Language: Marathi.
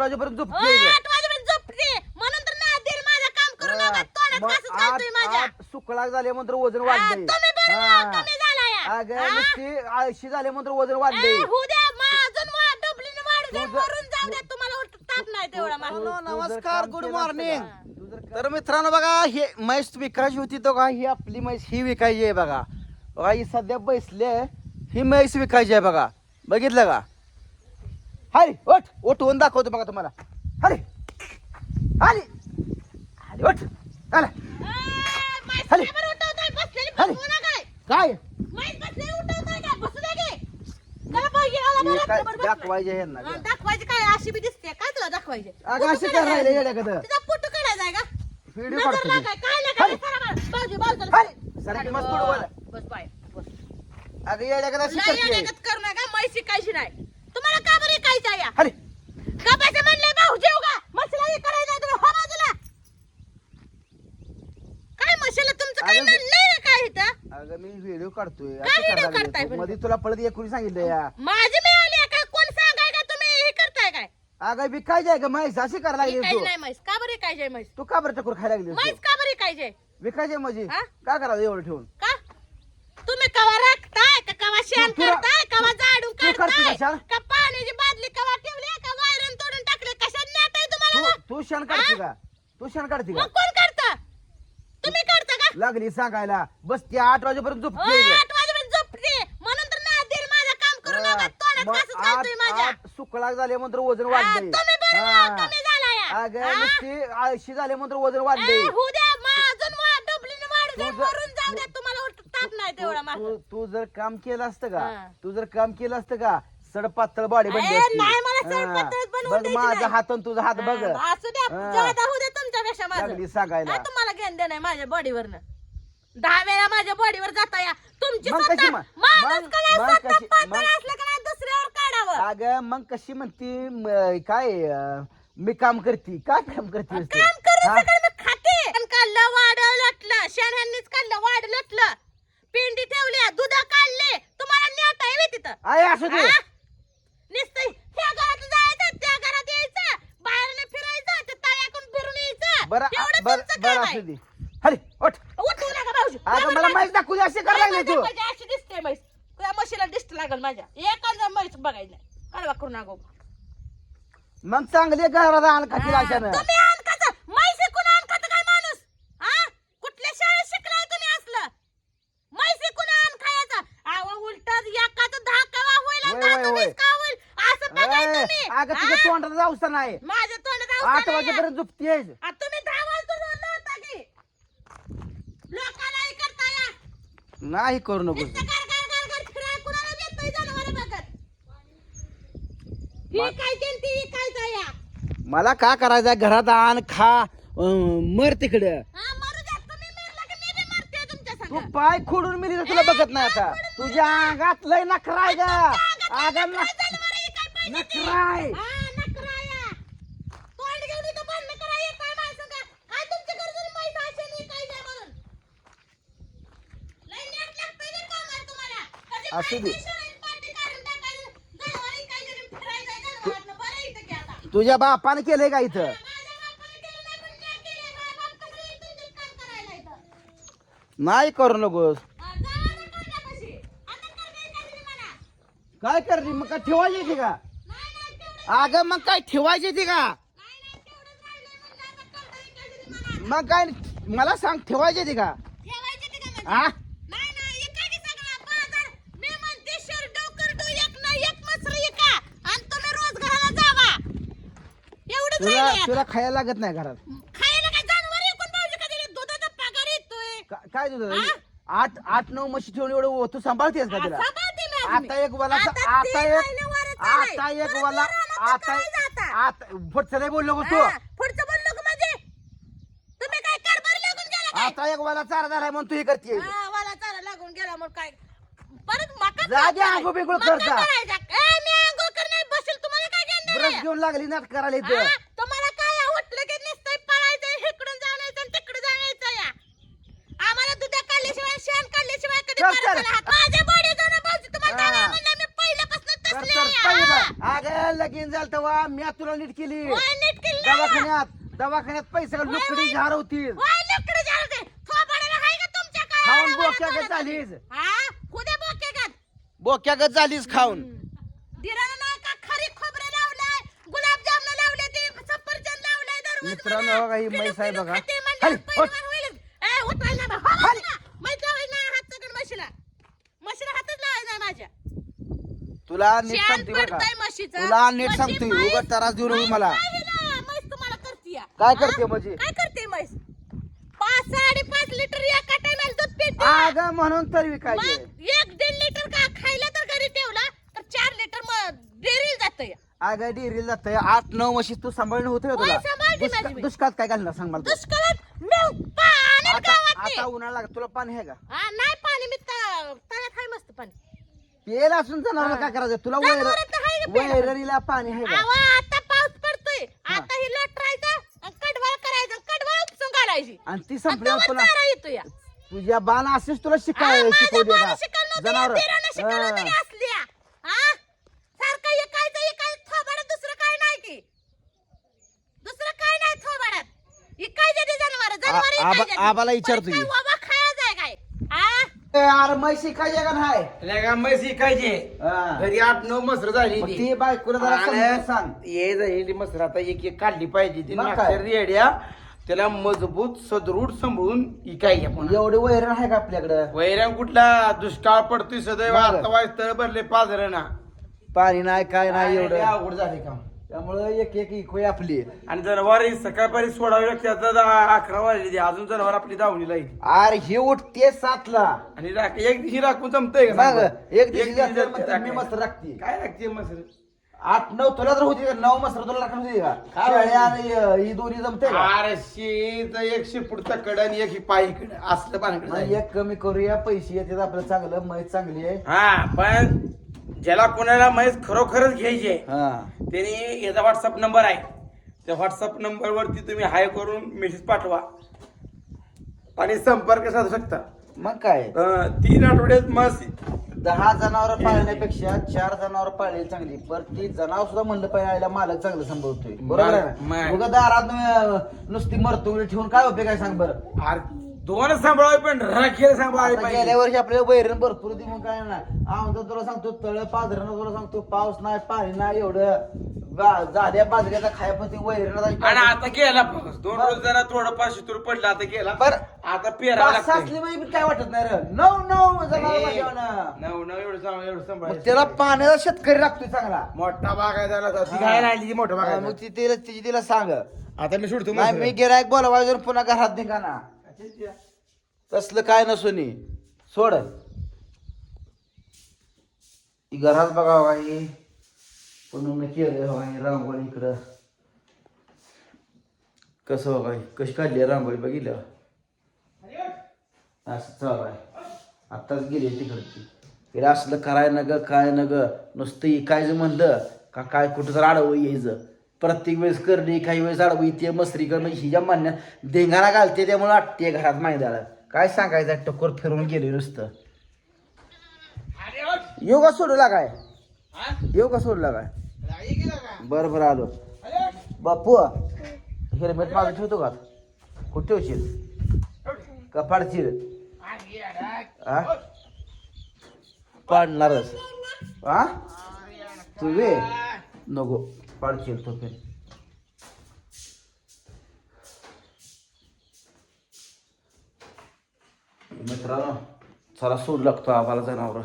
वाजेपर्यंत झोपते इथं. आठ वाजेपर्यंत झोपते म्हणून तर नाही दिल माझं काम करू नका. तोंडात मग घासच घालतोय आठ- माझ्या. आठ सुकळा झाले म्हणून वजन हा, वाढलंय तुम्ही हा. झाला. अगं? नुसती आळशी झाले म्हणून वजन वाढलंय होऊ द्या मा- अजून वा- डबलीने वाढू द्या, तू जर- मरून जाऊ द्या तुम्हाला उलट ताप नाही तेवढा मला तू- तू जर नमस्कार? तू जर तर मित्रांनो बघा हे म्हैस विकायची होती तो का ही आपली म्हैस ही विकायची आहे बघा. बघा ही सध्या बैसली आहे. ही म्हैस विकायची आहे बघा. बघितलं का? हरी ओठ ओठवून दाखवतो बघा तुम्हाला. हरी हरी हरी ओठ. बसवू नका. काय. दाखवायचे ह्यांना हा, दाखवायची काय? अशी बी दिसते. काय तुला दाखवायचे? अगं काय राहिले फोटो काढायचा आहे का? व्हिडिओ नजर काढतो लागाय. मी. काय बाजू बाजू मस्त हो. बस बाय बस. अगं अशी करते येण्यागत करू नका म्हैस शिकायची नाही. ऐकायचं या हरी का पैसे म्हणले भाऊ जेव का हे करायचं तुम्ही हो बाजूला. काय म्हशीला तुमचं काय अगं, म्हणलंय ना काय इथं? अगं मी व्हिडिओ काढतोय. काय असं video करायला काढताय लागली. पण? मध्ये तुला पळत एक कोणी सांगितलं या. माझी मिळाली आहे का कोण सांगाय का तुम्ही? हे करताय काय? अगं विकायची आहे का म्हैस अशी करायला लागली ऐकायची तू. नाही म्हैस. का बरं ऐकायची म्हैस? तू का बरं टकोर खायला लागली म्हैस का बरं ऐकायची विकायचे म्हणजे हा? का करायचं एवढं ठेवून? का? तुम्ही कवा राखताय का कवा शेण तू- तू रा- करताय? कवा झाडून तू करते काढताय कशाला? का पाण्याची बादली कवा ठेवली का वायरन तोडून टाकले कशात नेट आहे तू तुम्हाला तू क्षण काढते का? तू क्षण काढते का? मग कोण करता तुम्ही करता का? लागली सांगायला. बस ती आठ वाजेपर्यंत हो, झोपते इथं. आठ वाजेपर्यंत झोपते. म्हणून तर ना माझं काम करू नका. तोंडात घासच घालतोय माझ्या. सुकळा वजन हा, वाढलंय. तुम्ही बरं हा. कमी झाला या. अगं हा? नुसती आळशी वजन ए, वाढलंय होऊ द्या अजून डबलीने वाढू द्या मरून जाऊ द्या तुम्हाला ताप नाही तेवढा तू- माझा. तू तू जर काम केलं असतं का? हा. तू जर काम केलं असतं का? सड पातळ बॉडी बनली ए, असती. नाही, मला हा. बनवून बघ द्यायची माझा नाही. हात आणि तुझा हात बघ. हा, असू जादा होऊ द्या तुमच्यापेक्षा माझं. लागली सांगायला. हा, तुम्हाला घेण देणं आहे माझ्या बॉडीवरनं दहा वेळा माझ्या बॉडीवर जाता या तुमची मग सत्ता कशी मग? माणूस मग- का नाही मग सत्ता कशी- पातळ मग- असलं का नाही दुसऱ्यावर काढावं? अगं मग कशी म्हणती म, काय अं, मी काम करते काय काम करते? काम करू? सकाळ मी खाते. काढलं वाढ लटलं शेणांनीच काढलं वाढ लटलं. पिंडी ठेवली दूध काढले. तुम्हाला आहे व्हय तिथं. असू दे. हा? नुसतं ह्या घरात जायचं त्या घरात यायचं बाहेरने फिरायचं ते तळ्याकडून फिरून यायचं बरं एवढं बरं तुमचं बरं काम असू आहे दे हरी ओठ उठू नका भाऊजी अगं मला माहीत दाखवू दे अशी करायला लागली तू. माझ्या अशी दिसते म्हैस. म्हशीला दिसत लागल माझ्या. एखादा म्हैस बघायला नाही. कडवा करू नका. मग चांगली घरात आण खातील अशानं. तुम्ही म्हैस काय माणूस? हा? कुठल्या शाळेत शिकलाय तुम्ही असलं? म्हैस कोण आण खायचा? अहो उलट एकाच दहा कवा होईल आणि होय, होय, दहाचं होय. वीस का होईल? असं बघाय ए, तुम्ही. अगं तुझ्या हा? तोंडाला जाऊसा नाही. माझ्या तोंडात आठ. वाजेपर्यंत झोपतेस आ, तुम्ही दहा वाजता बोलला होता की लोकांना हे करता या नाही करू नको. नुसतं कुणाला जनावरं बघत. ही काय मला का करायचं घरात आण खा अं, मर तिकडं. हा मारू द्या. तुम्ही मेरला की मी बी मारते तुमच्या तू संग. पाय खोडून मिली तर तुला बघत नाही आता. तुझ्या अंगात लय नखराय ग. अगं न- नखराय हा नकराया तोंड घेऊन इथं भांडणं करा येत काय माणसं का काय तुमच्या गरजेने माहीत असेल हे काय नाही म्हणून लय नेट लागतंय बरं का आम्हाला तुम्हाला कधी असू दे. माहिती शाळेत पार्टी काढून टाकायचं जनावरं इकायचं आणि फिरायचं जनावरांना बरं इथं आता तुझ्या बापाने केलंय का इथं नाही करू नकोस? काय करते मग काय ठेवायची ती का अगं मग काय ठेवायची ती का? मग काय मला सांग ठेवायची ती का? हा नाही, नाही, एका की सगळा बाजार. मी म्हणते शिरडो करडो एक ना एक मसर एका. आणि तुम्ही रोज घराला जावा. एवढंच तुला. तुला खायला लागत नाही घरात खायला काय जनावर एकूण भाऊजी का दिले? दुधाचा पगार येतोय. का- काय तुझं हा? आठ आठ नऊ म्हशी ठेवून एवढं तू सांभाळतेस का तिला सांभाळते मी अजून. आता एक वाला आता एक. आता एक परत वाला आता नाही बोललो का तू हा, पुढचं बोललो का म्हणजे? तुम्ही काय कारभार लागून गेला काय? आता एक वाला चारा झालाय म्हणून तू हे करते हा, मला चारा लागून गेला मग काय परत मका जा काय दे आंघोळ बिंघोळ मका कर जा. करायचा? ए, मी आंघोळ करणार बसेल तुम्हाला काय घेणं देणं ब्रश? घेऊन लागली नाट करायला इथं हा, तुम्हाला काय आहे? उठलं की नुसतं पळायचं इकडून जाण्याचं आणि तिकडे जाण्याचं या आम्हाला दुधा काढल्याशिवाय शेण हात- माझ्या बॉडी जाऊन भाऊजी तुम्हाला हा. सांगायला म्हणलं मी पहिल्यापासून तर तसली तर आहे, पहिलं. अगं लगीन झालं तेव्हा मी तुला नीट केली होय, नीट केलं ना. दवाखान्यात दवाखान्यात पैसे लुकडी होय. झार होती होय, लेकरं झालं ते. थोबाडाला हाय का तुमच्या काय खाऊन आवाज बोक्यागत आवाज झालीस हा खुदे बोक्यागत बोक्यागत झालीस खाऊन दिरानं नाही का खरी खोबरं लावलाय गुलाबजामनं लावले ते सफरचंद लावलाय दररोज मित्रांनो. बघा, ही किलो- म्हैस आहे किलो बघा. खाते म्हणल्यावर हल, पहिलवान होईलच. ए, उठवायला नाही बा. हो, म्हशीला. म्हैस लावायला नाही हात सगळं म्हशीला. म्हशीला हातच लावायला नाही माझ्या. तुला नीट शान सांगतोय बरं पडतंय का म्हशीचं. तुला नीट म्हशी सांगतोय म्हैस- उगाच त्रास देऊ नको म्हैस मला काय हिला? म्हैस तुम्हाला करतीया. काय हा? करते म्हणजे? काय करते म्हैस पाच साडेपाच लिटर एका टायमाला दूध पिते अगं म्हणून तर विकायचे मग एक दीड लिटर का खायला तर घरी ठेवला तर चार लिटर मग डेअरीला जात अगं डिरील जातंय आठ नऊ म्हशी तू सांभाळणं होतं का होय, तुला सांभाळते दुष्का- माझी मी. दुष्काळात काय घालणार सांग मला तू. दुष्काळात आता गावात आता उन्हाळा लागत तुला पाणी आहे का हा नाही पाणी मी त- तळ्यात आहे मस्त पाणी पेला असून जनावर काय करायचं? तुला वैर का? वैरणीला पाणी आहे का आवा आता पाऊस पडतोय. आता ही लटरायचा आणि कडवळ करायचं कडवळ उपसून घालायची. आणि ती आणि संपल्यावर तोवर तुला चारा येतो या तुझ्या बाण असेच तुला शिकाय का. नव्हतं, जनावर. हा? आ- आबा-. आबाला विचारतो की. वाबा खायचं आहे काय हा? अरे म्हैस शिकायचे का नाही? लगा म्हैस शिकायचे हा. घरी आठ नऊ मसर झाली मग ती. ती बायकोला जरा सांग. ये मसर आता एक एक काढली पाहिजे. ती मग काय? रेड्या त्याला मजबूत सदृढ सांभाळून इकायचे पुन्हा. एवढे वैरण आहे का आपल्याकडं? वैऱ्या कुठला? दुष्काळ पडतोय सदैव. मग. आता वाईस तळ भरले पाजर ना. पाणी नाही काय नाही एवढं. अवघड झाले काम. त्यामुळं एक एक इकोय आपली. आणि जनावर सकाळपारी सोडावी लागते. आता दहा- अकरा वाजले आपली जनावर आपली दावणीला येईल अरे हे उठते सातला. आणि राख- एक दिवशी राखून जमतंय का? सांगा? एक दिवशी. मी मस्त राखते. काय लागते मसर आठ नऊ तुला तर होती का? नऊ मस्त तुला राखून होती का? काय शेळ्या आणि अं, ही दोन्ही जमते का? अरे शीत एक शिपूड तकड आणि एक ही पायीकडे. असलं मग पाण्याकडे एक कमी करूया पैसे येतात आपलं चांगलं मैच चांगली आहे. हा पण ज्याला कोणाला म्हैस खरोखरच घ्यायची आहे हा. त्यांनी याचा व्हॉट्सअप नंबर आहे. त्या व्हॉट्सअप नंबर वरती तुम्ही हाय करून मेसेज पाठवा. आणि संपर्क साधू शकता. मग काय? अं, तीन आठवड्यात म्हस दहा जनावर पाळण्यापेक्षा चार जनावर पाळली चांगली. पर ती जनावर सुद्धा म्हणलं पाहिजे आईला मालक चांगलं सांभाळतोय. बरोबर आहे ना? उगा दारात नुसती मरतुंगडी ठेवून काय उपयोग आहे सांग बरं? अरे दोन सांभाळावे पण राखेल सांभाळावे आता पाहिजे. गेल्या वर्षी आपल्याला वैरण भरपूर मग काय ना? आमचं तुला सांगतो तळ पाजरण तुला सांगतो पाऊस नाही पाणी नाही एवढं. झाल्या बाजऱ्याचा खायपती वैरण आणि आता गेला पाऊस दोन रोज जरा थोडं पाचशे तुर पडलं आता गेला. बर. आता पेरावं पाच लागतंय. म्हणजे काय वाटत नाही रे. नऊ नऊ जनावर ए, बसवणं. नऊ नऊ एवढं सांभाळ एवढं मग सांभाळ त्याला पाण्याचा शेतकरी लागतोय चांगला. मोठा बाग आहे त्याला ती हा. ती मोठा बाग हा, आहे मग ती तिला तिची तिला सांग. आता मी सोडतो नाही. मी गिरायक बोलावा जर पुन्हा घरात निघा ना तसलं काय नसुनी सोड. ही घरात बघा बघा ही पुन्हा केलं बघा ही रांगोळी इकडं. कसं ही कशी काढली रांगोळी बघितलं? असं चालू आहे. आत्ताच गेली तिकडची. तिला असलं कराय न ग काय न ग नुसतं इकायचं म्हणलं का काय कुठं तर आडवं यायचं. प्रत्येक वेळेस करणे काही वेळेस आडवं येते मस्त्री करणं हिच्या म्हणण्यात धिंगाणा घालते त्यामुळे आटते घरात मैदाला काय सांगायचं टक्कर फिरून गेले नुसतं. का सोडला काय का सोडला काय? बरं बरं आलो. बापू हेल्मेट माझं ठेवतो का? कुठे ठेवशील? का पाडशील. हा पाडणारच. हा तू वे नको पाडशील तो पेन मित्रांनो चला सोड लागतो आम्हाला जनावर?